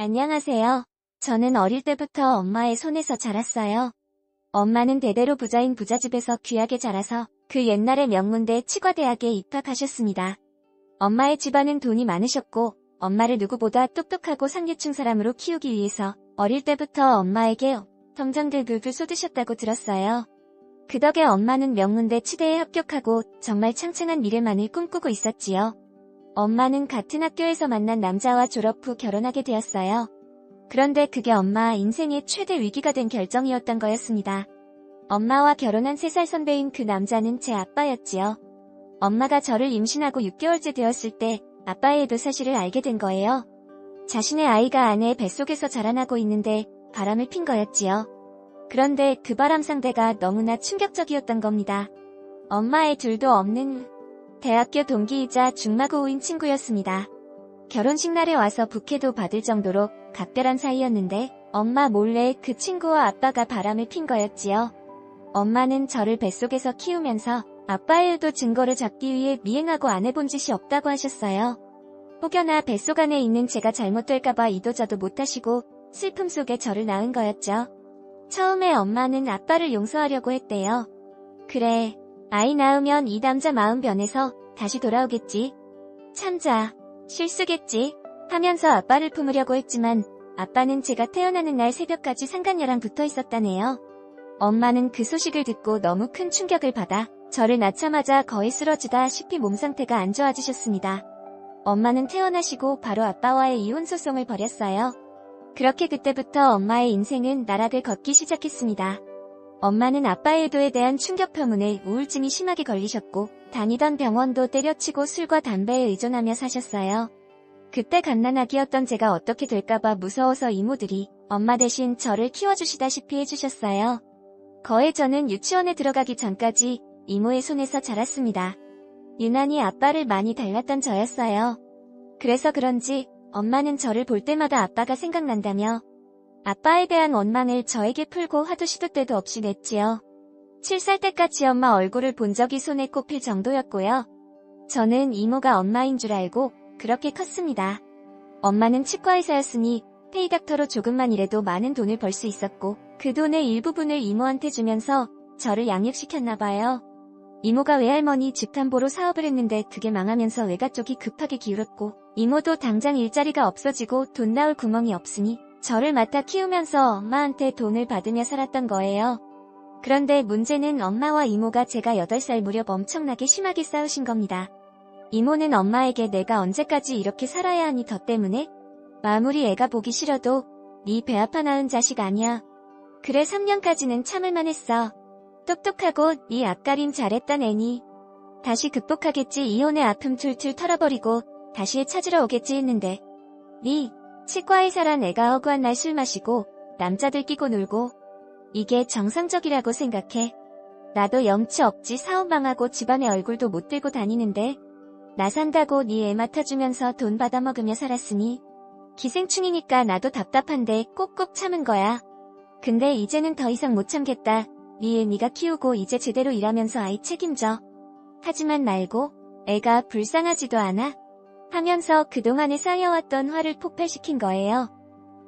안녕하세요. 저는 어릴 때부터 엄마의 손에서 자랐어요. 엄마는 대대로 부자인 부자집에서 귀하게 자라서 그 옛날의 명문대 치과대학에 입학하셨습니다. 엄마의 집안은 돈이 많으셨고 엄마를 누구보다 똑똑하고 상류층 사람으로 키우기 위해서 어릴 때부터 엄마에게 성장들급을 쏟으셨다고 들었어요. 그 덕에 엄마는 명문대 치대에 합격하고 정말 창창한 미래만을 꿈꾸고 있었지요. 엄마는 같은 학교에서 만난 남자와 졸업 후 결혼하게 되었어요. 그런데 그게 엄마 인생의 최대 위기가 된 결정이었던 거였습니다. 엄마와 결혼한 3살 선배인 그 남자는 제 아빠였지요. 엄마가 저를 임신하고 6개월째 되었을 때 아빠의 도 사실을 알게 된 거예요. 자신의 아이가 아내의 뱃속에서 자라나고 있는데 바람을 핀 거였지요. 그런데 그 바람 상대가 너무나 충격적이었던 겁니다. 엄마의 둘도 없는 대학교 동기이자 중마고우인 친구였습니다. 결혼식 날에 와서 부케도 받을 정도로 각별한 사이였는데 엄마 몰래 그 친구와 아빠가 바람을 핀 거였지요. 엄마는 저를 뱃속에서 키우면서 아빠의 의도 증거를 잡기 위해 미행하고 안 해본 짓이 없다고 하셨어요. 혹여나 뱃속 안에 있는 제가 잘못될까봐 이도저도 못하시고 슬픔 속에 저를 낳은 거였죠. 처음에 엄마는 아빠를 용서하려고 했대요. 그래, 아이 낳으면 이 남자 마음 변해서 다시 돌아오겠지. 참자, 실수겠지. 하면서 아빠를 품으려고 했지만 아빠는 제가 태어나는 날 새벽까지 상간녀랑 붙어 있었다네요. 엄마는 그 소식을 듣고 너무 큰 충격을 받아 저를 낳자마자 거의 쓰러지다시피 몸 상태가 안 좋아지셨습니다. 엄마는 태어나시고 바로 아빠와의 이혼 소송을 벌였어요. 그렇게 그때부터 엄마의 인생은 나락을 걷기 시작했습니다. 엄마는 아빠의 의도에 대한 충격 때문에 우울증이 심하게 걸리셨고 다니던 병원도 때려치고 술과 담배에 의존하며 사셨어요. 그때 갓난아기였던 제가 어떻게 될까봐 무서워서 이모들이 엄마 대신 저를 키워주시다시피 해주셨어요. 거의 저는 유치원에 들어가기 전까지 이모의 손에서 자랐습니다. 유난히 아빠를 많이 닮았던 저였어요. 그래서 그런지 엄마는 저를 볼 때마다 아빠가 생각난다며 아빠에 대한 원망을 저에게 풀고 하도 시도 때도 없이 냈지요. 7살 때까지 엄마 얼굴을 본 적이 손에 꼽힐 정도였고요. 저는 이모가 엄마인 줄 알고 그렇게 컸습니다. 엄마는 치과의사였으니 페이닥터로 조금만 일해도 많은 돈을 벌 수 있었고 그 돈의 일부분을 이모한테 주면서 저를 양육시켰나 봐요. 이모가 외할머니 집탐보로 사업을 했는데 그게 망하면서 외가 쪽이 급하게 기울었고 이모도 당장 일자리가 없어지고 돈 나올 구멍이 없으니 저를 맡아 키우면서 엄마한테 돈을 받으며 살았던 거예요. 그런데 문제는 엄마와 이모가 제가 8살 무렵 엄청나게 심하게 싸우신 겁니다. 이모는 엄마에게 내가 언제까지 이렇게 살아야 하니 더 때문에 마무리 애가 보기 싫어도 네 배 아파 낳은 자식 아니야. 그래 3년까지는 참을만 했어. 똑똑하고 네 앞가림 잘했던 애니. 다시 극복하겠지 이혼의 아픔 툴툴 털어버리고 다시 찾으러 오겠지 했는데 네 치과의사 란 애가 허구한 날 술 마시고 남자들 끼고 놀고 이게 정상적이라고 생각해. 나도 염치 없지 사업 망하고 집안의 얼굴도 못 들고 다니는데 나 산다고 네 애 맡아주면서 돈 받아먹으며 살았으니 기생충이니까 나도 답답한데 꼭꼭 참은 거야. 근데 이제는 더 이상 못 참겠다. 네애 네가 키우고 이제 제대로 일하면서 아이 책임져. 하지만 말고 애가 불쌍하지도 않아. 하면서 그동안에 쌓여왔던 화를 폭발시킨 거예요.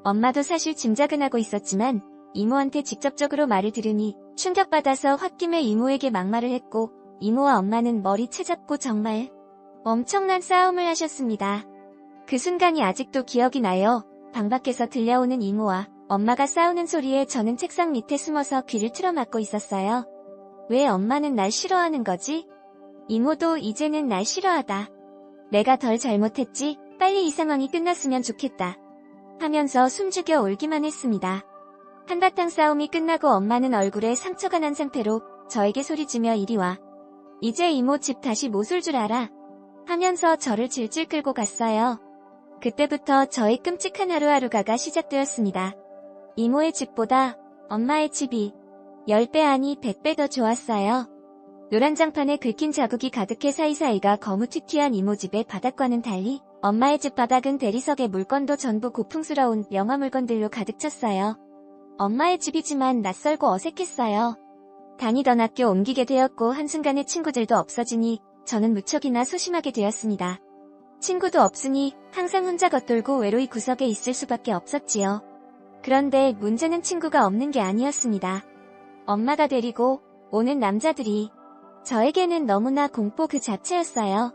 엄마도 사실 짐작은 하고 있었지만 이모한테 직접적으로 말을 들으니 충격받아서 홧김에 이모에게 막말을 했고 이모와 엄마는 머리 채잡고 정말 엄청난 싸움을 하셨습니다. 그 순간이 아직도 기억이 나요. 방 밖에서 들려오는 이모와 엄마가 싸우는 소리에 저는 책상 밑에 숨어서 귀를 틀어막고 있었어요. 왜 엄마는 날 싫어하는 거지? 이모도 이제는 날 싫어하다. 내가 덜 잘못했지? 빨리 이 상황이 끝났으면 좋겠다. 하면서 숨죽여 울기만 했습니다. 한바탕 싸움이 끝나고 엄마는 얼굴에 상처가 난 상태로 저에게 소리지며 이리 와. 이제 이모 집 다시 못 올 줄 알아. 하면서 저를 질질 끌고 갔어요. 그때부터 저의 끔찍한 하루하루가가 시작되었습니다. 이모의 집보다 엄마의 집이 10배 아니 100배 더 좋았어요. 노란 장판에 긁힌 자국이 가득해 사이사이가 거무튀튀한 이모 집의 바닥과는 달리 엄마의 집 바닥은 대리석의 물건도 전부 고풍스러운 영화 물건들로 가득 찼어요. 엄마의 집이지만 낯설고 어색했어요. 다니던 학교 옮기게 되었고 한순간에 친구들도 없어지니 저는 무척이나 소심하게 되었습니다. 친구도 없으니 항상 혼자 겉돌고 외로이 구석에 있을 수밖에 없었지요. 그런데 문제는 친구가 없는 게 아니었습니다. 엄마가 데리고 오는 남자들이 저에게는 너무나 공포 그 자체였어요.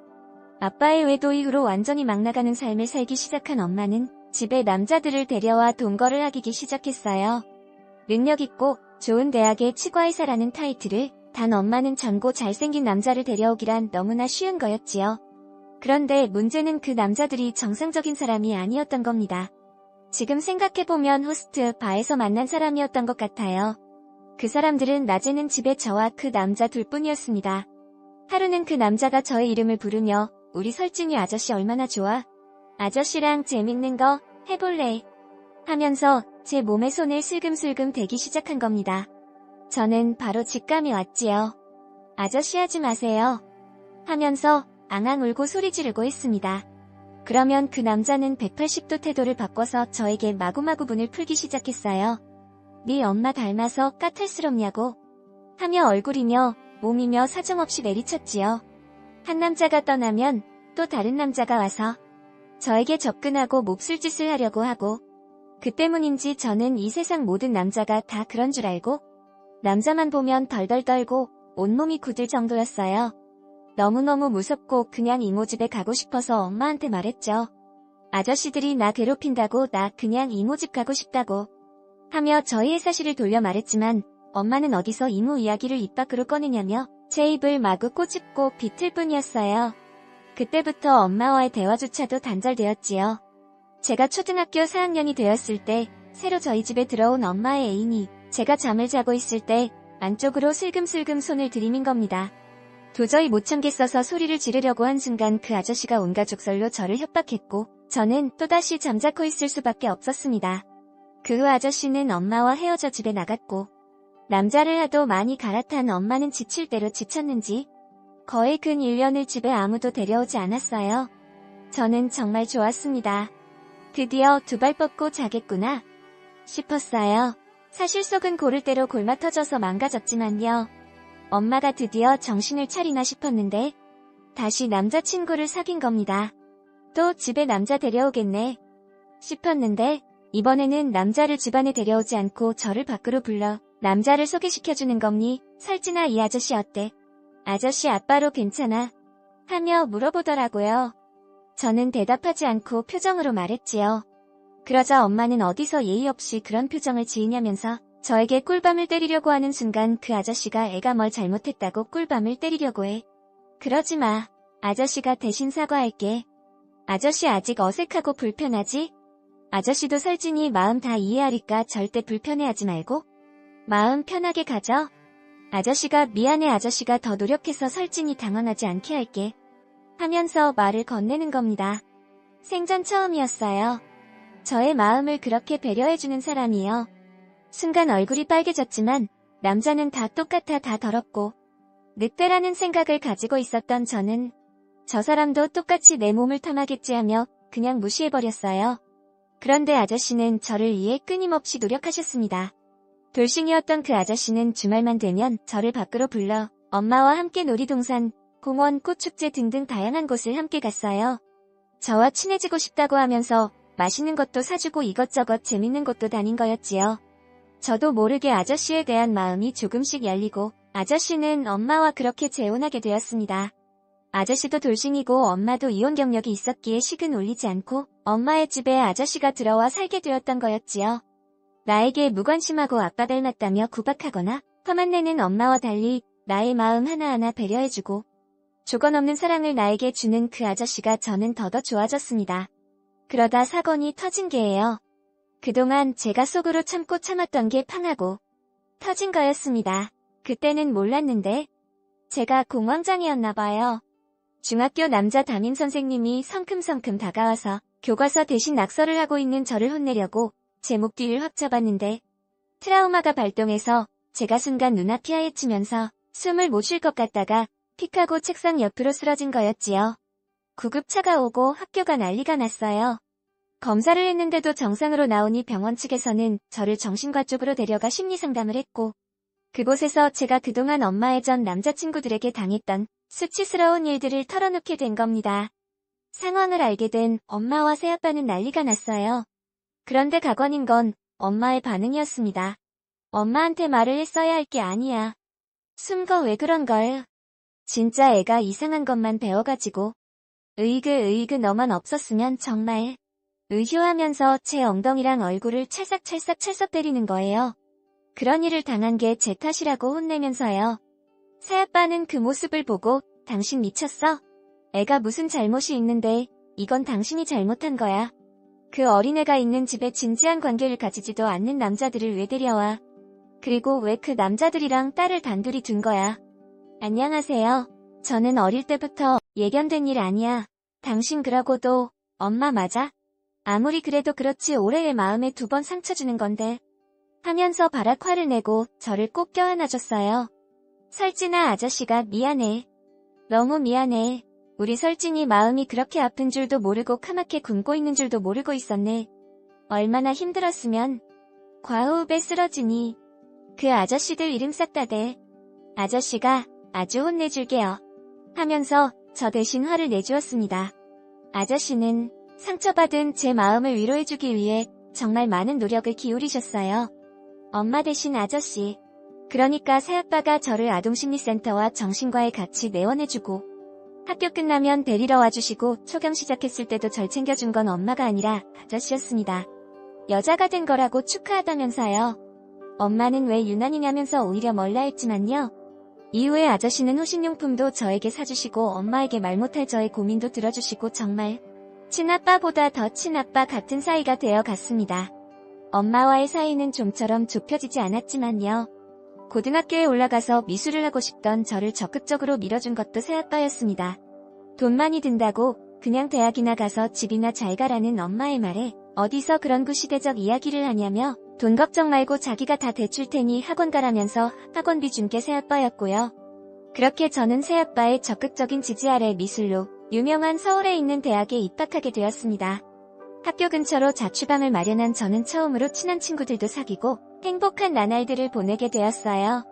아빠의 외도 이후로 완전히 막 나가는 삶을 살기 시작한 엄마는 집에 남자들을 데려와 동거를 하기 시작했어요. 능력 있고 좋은 대학의 치과의사라는 타이틀을 단 엄마는 젊고 잘생긴 남자를 데려오기란 너무나 쉬운 거였지요. 그런데 문제는 그 남자들이 정상적인 사람이 아니었던 겁니다. 지금 생각해보면 호스트 바에서 만난 사람이었던 것 같아요. 그 사람들은 낮에는 집에 저와 그 남자 둘뿐이었습니다. 하루는 그 남자가 저의 이름을 부르며 우리 설진이 아저씨 얼마나 좋아? 아저씨랑 재밌는 거 해볼래? 하면서 제 몸에 손을 슬금슬금 대기 시작한 겁니다. 저는 바로 직감이 왔지요. 아저씨 하지 마세요. 하면서 앙앙 울고 소리 지르고 했습니다. 그러면 그 남자는 180도 태도를 바꿔서 저에게 마구마구 분을 풀기 시작했어요. 네 엄마 닮아서 까탈스럽냐고 하며 얼굴이며 몸이며 사정없이 내리쳤지요. 한 남자가 떠나면 또 다른 남자가 와서 저에게 접근하고 몹쓸 짓을 하려고 하고 그 때문인지 저는 이 세상 모든 남자가 다 그런 줄 알고 남자만 보면 덜덜 떨고 온몸이 굳을 정도였어요. 너무너무 무섭고 그냥 이모 집에 가고 싶어서 엄마한테 말했죠. 아저씨들이 나 괴롭힌다고 나 그냥 이모 집 가고 싶다고 하며 저희의 사실을 돌려 말했지만 엄마는 어디서 이모 이야기를 입 밖으로 꺼내냐며 제 입을 마구 꼬집고 비틀 뿐이었어요. 그때부터 엄마와의 대화조차도 단절되었지요. 제가 초등학교 4학년이 되었을 때 새로 저희 집에 들어온 엄마의 애인이 제가 잠을 자고 있을 때 안쪽으로 슬금슬금 손을 들이민 겁니다. 도저히 못 참겠어서 소리를 지르려고 한 순간 그 아저씨가 온갖 족설로 저를 협박했고 저는 또다시 잠자코 있을 수밖에 없었습니다. 그 후 아저씨는 엄마와 헤어져 집에 나갔고 남자를 하도 많이 갈아탄 엄마는 지칠 대로 지쳤는지 거의 근 1년을 집에 아무도 데려오지 않았어요. 저는 정말 좋았습니다. 드디어 두 발 뻗고 자겠구나 싶었어요. 사실 속은 고를 대로 골마 터져서 망가졌지만요. 엄마가 드디어 정신을 차리나 싶었는데 다시 남자친구를 사귄 겁니다. 또 집에 남자 데려오겠네 싶었는데 이번에는 남자를 집안에 데려오지 않고 저를 밖으로 불러 남자를 소개시켜주는 겁니 설진아 이 아저씨 어때? 아저씨 아빠로 괜찮아? 하며 물어보더라고요. 저는 대답하지 않고 표정으로 말했지요. 그러자 엄마는 어디서 예의 없이 그런 표정을 지으냐면서 저에게 꿀밤을 때리려고 하는 순간 그 아저씨가 애가 뭘 잘못했다고 꿀밤을 때리려고 해. 그러지 마. 아저씨가 대신 사과할게. 아저씨 아직 어색하고 불편하지? 아저씨도 설진이 마음 다 이해하니까 절대 불편해하지 말고 마음 편하게 가져. 아저씨가 미안해 아저씨가 더 노력해서 설진이 당황하지 않게 할게. 하면서 말을 건네는 겁니다. 생전 처음이었어요. 저의 마음을 그렇게 배려해주는 사람이요. 순간 얼굴이 빨개졌지만 남자는 다 똑같아 다 더럽고 늑대라는 생각을 가지고 있었던 저는 저 사람도 똑같이 내 몸을 탐하겠지 하며 그냥 무시해버렸어요. 그런데 아저씨는 저를 위해 끊임없이 노력하셨습니다. 돌싱이었던 그 아저씨는 주말만 되면 저를 밖으로 불러 엄마와 함께 놀이동산, 공원, 꽃축제 등등 다양한 곳을 함께 갔어요. 저와 친해지고 싶다고 하면서 맛있는 것도 사주고 이것저것 재밌는 곳도 다닌 거였지요. 저도 모르게 아저씨에 대한 마음이 조금씩 열리고 아저씨는 엄마와 그렇게 재혼하게 되었습니다. 아저씨도 돌싱이고 엄마도 이혼 경력이 있었기에 식은 올리지 않고 엄마의 집에 아저씨가 들어와 살게 되었던 거였지요. 나에게 무관심하고 아빠 닮았다며 구박하거나 화만 내는 엄마와 달리 나의 마음 하나하나 배려해주고 조건 없는 사랑을 나에게 주는 그 아저씨가 저는 더더 좋아졌습니다. 그러다 사건이 터진 게예요. 그동안 제가 속으로 참고 참았던 게 팡하고 터진 거였습니다. 그때는 몰랐는데 제가 공황장애였나 봐요. 중학교 남자 담임 선생님이 성큼성큼 다가와서 교과서 대신 낙서를 하고 있는 저를 혼내려고 제목 뒤를 확 잡았는데 트라우마가 발동해서 제가 순간 눈앞이 하얘치면서 숨을 못 쉴 것 같다가 픽하고 책상 옆으로 쓰러진 거였지요. 구급차가 오고 학교가 난리가 났어요. 검사를 했는데도 정상으로 나오니 병원 측에서는 저를 정신과 쪽으로 데려가 심리상담을 했고 그곳에서 제가 그동안 엄마의 전 남자친구들에게 당했던 수치스러운 일들을 털어놓게 된 겁니다. 상황을 알게 된 엄마와 새아빠는 난리가 났어요. 그런데 가관인 건 엄마의 반응이었습니다. 엄마한테 말을 했어야 할 게 아니야. 숨거 왜 그런 걸? 진짜 애가 이상한 것만 배워가지고. 으이그 으이그 너만 없었으면 정말. 의효하면서 제 엉덩이랑 얼굴을 찰싹찰싹 찰싹 때리는 거예요. 그런 일을 당한 게 제 탓이라고 혼내면서요. 새아빠는 그 모습을 보고 당신 미쳤어? 애가 무슨 잘못이 있는데 이건 당신이 잘못한 거야. 그 어린애가 있는 집에 진지한 관계를 가지지도 않는 남자들을 왜 데려와. 그리고 왜 그 남자들이랑 딸을 단둘이 둔 거야. 안녕하세요. 저는 어릴 때부터 예견된 일 아니야. 당신 그러고도 엄마 맞아? 아무리 그래도 그렇지 올해의 마음에 두 번 상처 주는 건데. 하면서 바락 화를 내고 저를 꼭 껴안아줬어요. 설진아 아저씨가 미안해. 너무 미안해. 우리 설진이 마음이 그렇게 아픈 줄도 모르고 카맣게 굶고 있는 줄도 모르고 있었네. 얼마나 힘들었으면. 과호흡에 쓰러지니. 그 아저씨들 이름 싹다 대. 아저씨가 아주 혼내줄게요. 하면서 저 대신 화를 내주었습니다. 아저씨는 상처받은 제 마음을 위로해주기 위해 정말 많은 노력을 기울이셨어요. 엄마 대신 아저씨. 그러니까 새아빠가 저를 아동심리센터와 정신과에 같이 내원해주고 학교 끝나면 데리러 와주시고 초경 시작했을 때도 절 챙겨준 건 엄마가 아니라 아저씨였습니다. 여자가 된 거라고 축하하다면서요. 엄마는 왜 유난이냐면서 오히려 멀라 했지만요. 이후에 아저씨는 호신용품도 저에게 사주시고 엄마에게 말 못할 저의 고민도 들어주시고 정말 친아빠보다 더 친아빠 같은 사이가 되어 갔습니다. 엄마와의 사이는 좀처럼 좁혀지지 않았지만요. 고등학교에 올라가서 미술을 하고 싶던 저를 적극적으로 밀어준 것도 새아빠였습니다. 돈 많이 든다고 그냥 대학이나 가서 집이나 잘 가라는 엄마의 말에 어디서 그런 구시대적 이야기를 하냐며 돈 걱정 말고 자기가 다 대출 테니 학원 가라면서 학원비 준 게 새아빠였고요. 그렇게 저는 새아빠의 적극적인 지지 아래 미술로 유명한 서울에 있는 대학에 입학하게 되었습니다. 학교 근처로 자취방을 마련한 저는 처음으로 친한 친구들도 사귀고 행복한 나날들을 보내게 되었어요.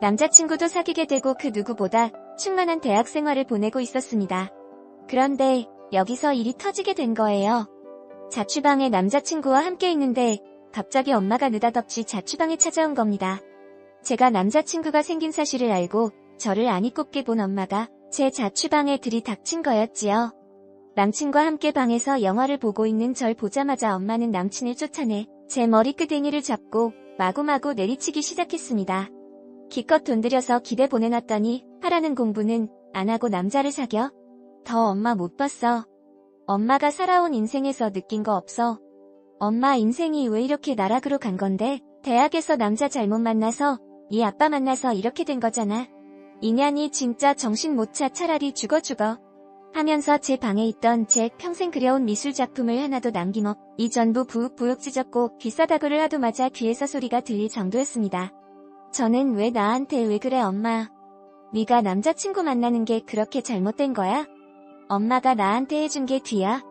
남자친구도 사귀게 되고 그 누구보다 충만한 대학 생활을 보내고 있었습니다. 그런데 여기서 일이 터지게 된 거예요. 자취방에 남자친구와 함께 있는데 갑자기 엄마가 느닷없이 자취방에 찾아온 겁니다. 제가 남자친구가 생긴 사실을 알고 저를 안이 꼽게 본 엄마가 제 자취방에 들이닥친 거였지요. 남친과 함께 방에서 영화를 보고 있는 절 보자마자 엄마는 남친을 쫓아내 제 머리끄댕이를 잡고 마구마구 내리치기 시작했습니다. 기껏 돈 들여서 기대 보내놨더니 하라는 공부는 안 하고 남자를 사겨? 더 엄마 못 봤어. 엄마가 살아온 인생에서 느낀 거 없어. 엄마 인생이 왜 이렇게 나락으로 간 건데 대학에서 남자 잘못 만나서 이 아빠 만나서 이렇게 된 거잖아. 이년이 진짜 정신 못 차 차라리 죽어 죽어. 하면서 제 방에 있던 제 평생 그려온 미술 작품을 하나도 남김없 이 전부 부욱부욱 찢었고 귀싸다구를 하도 맞아 귀에서 소리가 들릴 정도였습니다. 저는 왜 나한테 왜 그래 엄마. 네가 남자친구 만나는 게 그렇게 잘못된 거야? 엄마가 나한테 해준 게 뒤야.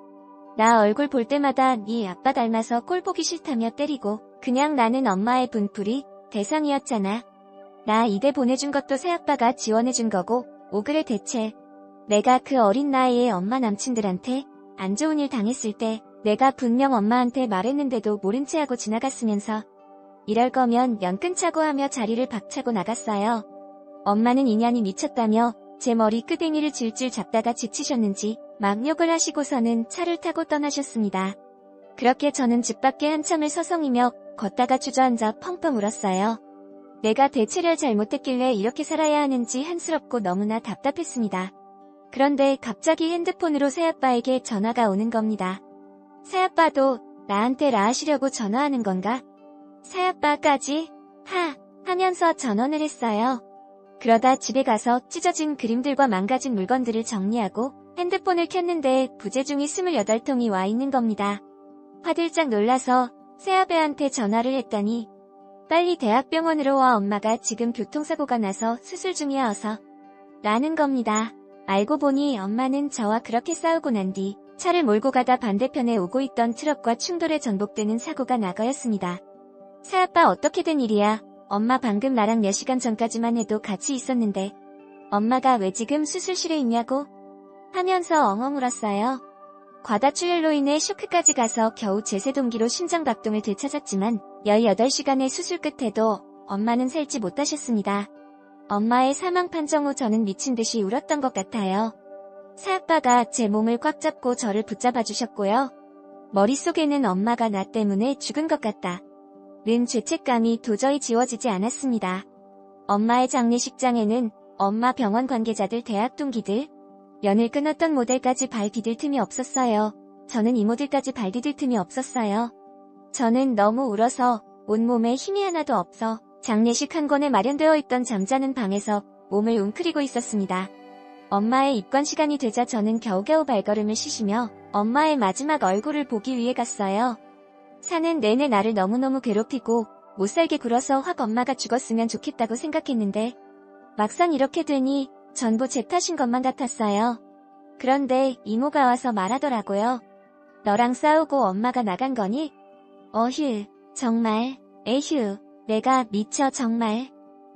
나 얼굴 볼 때마다 네 아빠 닮아서 꼴 보기 싫다며 때리고 그냥 나는 엄마의 분풀이 대상이었잖아. 나 이대 보내준 것도 새아빠가 지원해준 거고 오그래 대체 내가 그 어린 나이에 엄마 남친들한테 안 좋은 일 당했을 때 내가 분명 엄마한테 말했는데도 모른 채 하고 지나갔으면서 이럴 거면 연 끊자고 하며 자리를 박차고 나갔어요. 엄마는 인연이 미쳤다며 제 머리 끄댕이를 질질 잡다가 지치셨는지 막 욕을 하시고서는 차를 타고 떠나셨습니다. 그렇게 저는 집 밖에 한참을 서성이며 걷다가 주저앉아 펑펑 울었어요. 내가 대체를 잘못했길래 이렇게 살아야 하는지 한스럽고 너무나 답답했습니다. 그런데 갑자기 핸드폰으로 새아빠에게 전화가 오는 겁니다. 새아빠도 나한테 라하시려고 전화하는 건가? 새아빠까지 하 하면서 전원을 했어요. 그러다 집에 가서 찢어진 그림들과 망가진 물건들을 정리하고 핸드폰을 켰는데 부재중이 28통이 와 있는 겁니다. 화들짝 놀라서 새아배한테 전화를 했더니 빨리 대학병원으로 와 엄마가 지금 교통사고가 나서 수술 중이야 어서 라는 겁니다. 알고 보니 엄마는 저와 그렇게 싸우고 난 뒤 차를 몰고 가다 반대편에 오고 있던 트럭과 충돌에 전복되는 사고가 나거였습니다. 새아빠 어떻게 된 일이야? 엄마 방금 나랑 몇 시간 전까지만 해도 같이 있었는데 엄마가 왜 지금 수술실에 있냐고? 하면서 엉엉 울었어요. 과다출혈로 인해 쇼크까지 가서 겨우 제세동기로 심장박동을 되찾았지만 18시간의 수술 끝에도 엄마는 살지 못하셨습니다. 엄마의 사망 판정 후 저는 미친 듯이 울었던 것 같아요. 새아빠가 제 몸을 꽉 잡고 저를 붙잡아 주셨고요. 머릿속에는 엄마가 나 때문에 죽은 것 같다. 는 죄책감이 도저히 지워지지 않았습니다. 엄마의 장례식장에는 엄마 병원 관계자들 대학 동기들, 연을 끊었던 모델까지 발 디딜 틈이 없었어요. 저는 이모들까지 발 디딜 틈이 없었어요. 저는 너무 울어서 온몸에 힘이 하나도 없어 장례식 한 권에 마련되어 있던 잠자는 방에서 몸을 웅크리고 있었습니다. 엄마의 입관 시간이 되자 저는 겨우겨우 발걸음을 쉬시며 엄마의 마지막 얼굴을 보기 위해 갔어요. 사는 내내 나를 너무너무 괴롭히고 못살게 굴어서 확 엄마가 죽었으면 좋겠다고 생각했는데 막상 이렇게 되니 전부 제 탓인 것만 같았어요. 그런데 이모가 와서 말하더라고요. 너랑 싸우고 엄마가 나간 거니? 어휴, 정말, 에휴, 내가 미쳐 정말.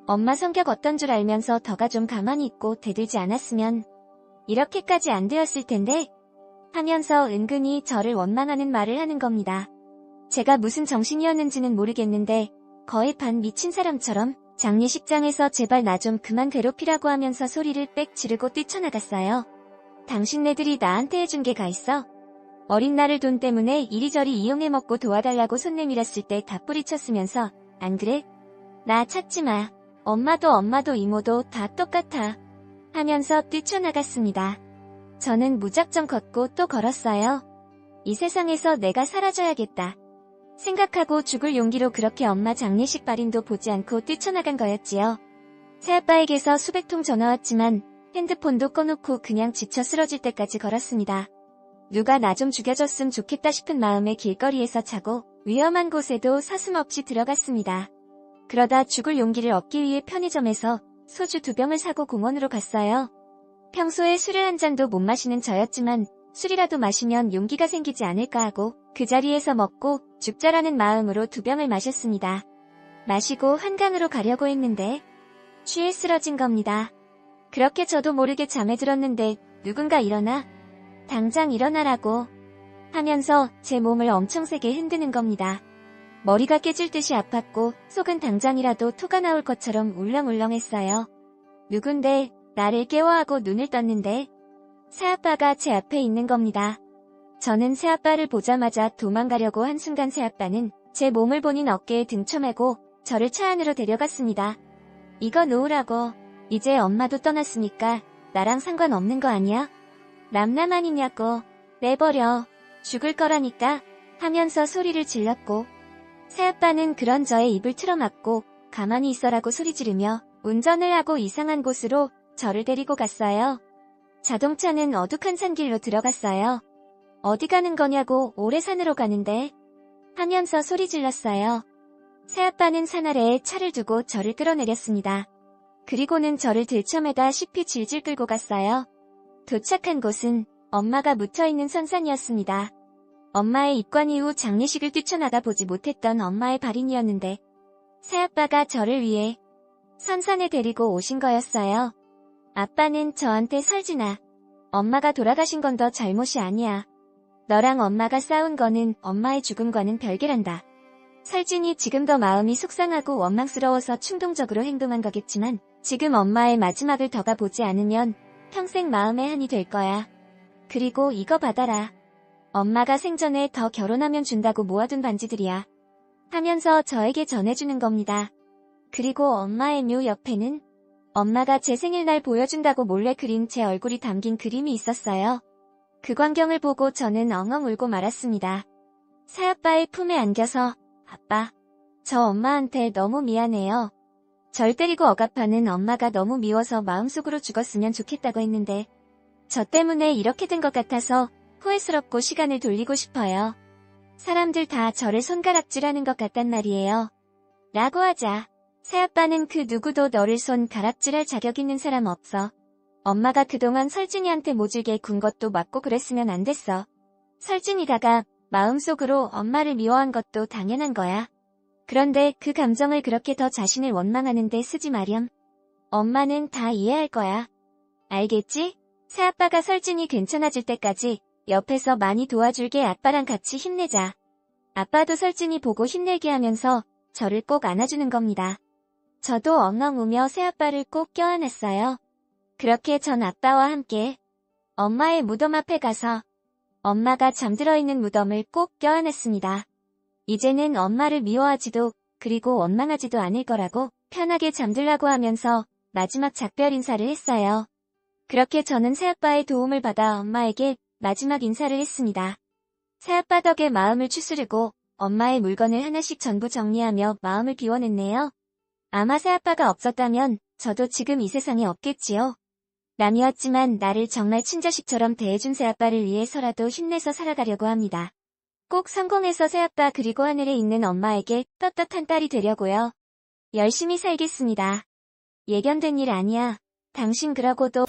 엄마 성격 어떤 줄 알면서 더가 좀 가만히 있고 대들지 않았으면 이렇게까지 안 되었을 텐데 하면서 은근히 저를 원망하는 말을 하는 겁니다. 제가 무슨 정신이었는지는 모르겠는데 거의 반 미친 사람처럼 장례식장에서 제발 나 좀 그만 괴롭히라고 하면서 소리를 빽 지르고 뛰쳐나갔어요. 당신네들이 나한테 해준 게 가 있어? 어린 나를 돈 때문에 이리저리 이용해 먹고 도와달라고 손 내밀었을 때 다 뿌리쳤으면서 안 그래? 나 찾지 마. 엄마도 엄마도 이모도 다 똑같아. 하면서 뛰쳐나갔습니다. 저는 무작정 걷고 또 걸었어요. 이 세상에서 내가 사라져야겠다. 생각하고 죽을 용기로 그렇게 엄마 장례식 발인도 보지 않고 뛰쳐나간 거였지요. 새아빠에게서 수백 통 전화 왔지만 핸드폰도 꺼놓고 그냥 지쳐 쓰러질 때까지 걸었습니다. 누가 나 좀 죽여줬으면 좋겠다 싶은 마음에 길거리에서 자고 위험한 곳에도 사슴없이 들어갔습니다. 그러다 죽을 용기를 얻기 위해 편의점에서 소주 두 병을 사고 공원으로 갔어요. 평소에 술을 한 잔도 못 마시는 저였지만 술이라도 마시면 용기가 생기지 않을까 하고 그 자리에서 먹고 죽자라는 마음으로 두 병을 마셨습니다. 마시고 한강으로 가려고 했는데 취해 쓰러진 겁니다. 그렇게 저도 모르게 잠에 들었는데 누군가 일어나 당장 일어나라고 하면서 제 몸을 엄청 세게 흔드는 겁니다. 머리가 깨질 듯이 아팠고 속은 당장이라도 토가 나올 것처럼 울렁울렁했어요. 누군데 나를 깨워하고 눈을 떴는데 새아빠가 제 앞에 있는 겁니다. 저는 새아빠를 보자마자 도망가려고 한순간 새아빠는 제 몸을 본인 어깨에 등쳐매고 저를 차 안으로 데려갔습니다. 이거 놓으라고. 이제 엄마도 떠났으니까 나랑 상관없는 거 아니야? 남남 아니냐고. 내버려. 죽을 거라니까. 하면서 소리를 질렀고 새아빠는 그런 저의 입을 틀어막고 가만히 있어라고 소리 지르며 운전을 하고 이상한 곳으로 저를 데리고 갔어요. 자동차는 어둑한 산길로 들어갔어요. 어디 가는 거냐고 오래산으로 가는데 하면서 소리 질렀어요. 새아빠는 산 아래에 차를 두고 저를 끌어내렸습니다. 그리고는 저를 들쳐매다시피 질질 끌고 갔어요. 도착한 곳은 엄마가 묻혀있는 선산이었습니다. 엄마의 입관 이후 장례식을 뛰쳐나가 보지 못했던 엄마의 발인이었는데 새아빠가 저를 위해 선산에 데리고 오신 거였어요. 아빠는 저한테 설진아. 엄마가 돌아가신 건 더 잘못이 아니야. 너랑 엄마가 싸운 거는 엄마의 죽음과는 별개란다. 설진이 지금 더 마음이 속상하고 원망스러워서 충동적으로 행동한 거겠지만 지금 엄마의 마지막을 더 가 보지 않으면 평생 마음의 한이 될 거야. 그리고 이거 받아라. 엄마가 생전에 더 결혼하면 준다고 모아둔 반지들이야. 하면서 저에게 전해주는 겁니다. 그리고 엄마의 묘 옆에는 엄마가 제 생일날 보여준다고 몰래 그린 제 얼굴이 담긴 그림이 있었어요. 그 광경을 보고 저는 엉엉 울고 말았습니다. 새아빠의 품에 안겨서 아빠, 저 엄마한테 너무 미안해요. 절 때리고 억압하는 엄마가 너무 미워서 마음속으로 죽었으면 좋겠다고 했는데 저 때문에 이렇게 된 것 같아서 후회스럽고 시간을 돌리고 싶어요. 사람들 다 저를 손가락질하는 것 같단 말이에요. 라고 하자 새아빠는 그 누구도 너를 손 가락질할 자격 있는 사람 없어. 엄마가 그동안 설진이한테 모질게 군 것도 맞고 그랬으면 안 됐어. 설진이가가 마음속으로 엄마를 미워한 것도 당연한 거야. 그런데 그 감정을 그렇게 더 자신을 원망하는데 쓰지 마렴. 엄마는 다 이해할 거야. 알겠지? 새아빠가 설진이 괜찮아질 때까지 옆에서 많이 도와줄게 아빠랑 같이 힘내자. 아빠도 설진이 보고 힘내게 하면서 저를 꼭 안아주는 겁니다. 저도 엉엉 우며 새아빠를 꼭 껴안았어요. 그렇게 전 아빠와 함께 엄마의 무덤 앞에 가서 엄마가 잠들어 있는 무덤을 꼭 껴안았습니다. 이제는 엄마를 미워하지도 그리고 원망하지도 않을 거라고 편하게 잠들라고 하면서 마지막 작별 인사를 했어요. 그렇게 저는 새아빠의 도움을 받아 엄마에게 마지막 인사를 했습니다. 새아빠 덕에 마음을 추스르고 엄마의 물건을 하나씩 전부 정리하며 마음을 비워냈네요. 아마 새아빠가 없었다면 저도 지금 이 세상에 없겠지요. 남이었지만 나를 정말 친자식처럼 대해준 새아빠를 위해서라도 힘내서 살아가려고 합니다. 꼭 성공해서 새아빠 그리고 하늘에 있는 엄마에게 떳떳한 딸이 되려고요. 열심히 살겠습니다. 예견된 일 아니야. 당신 그러고도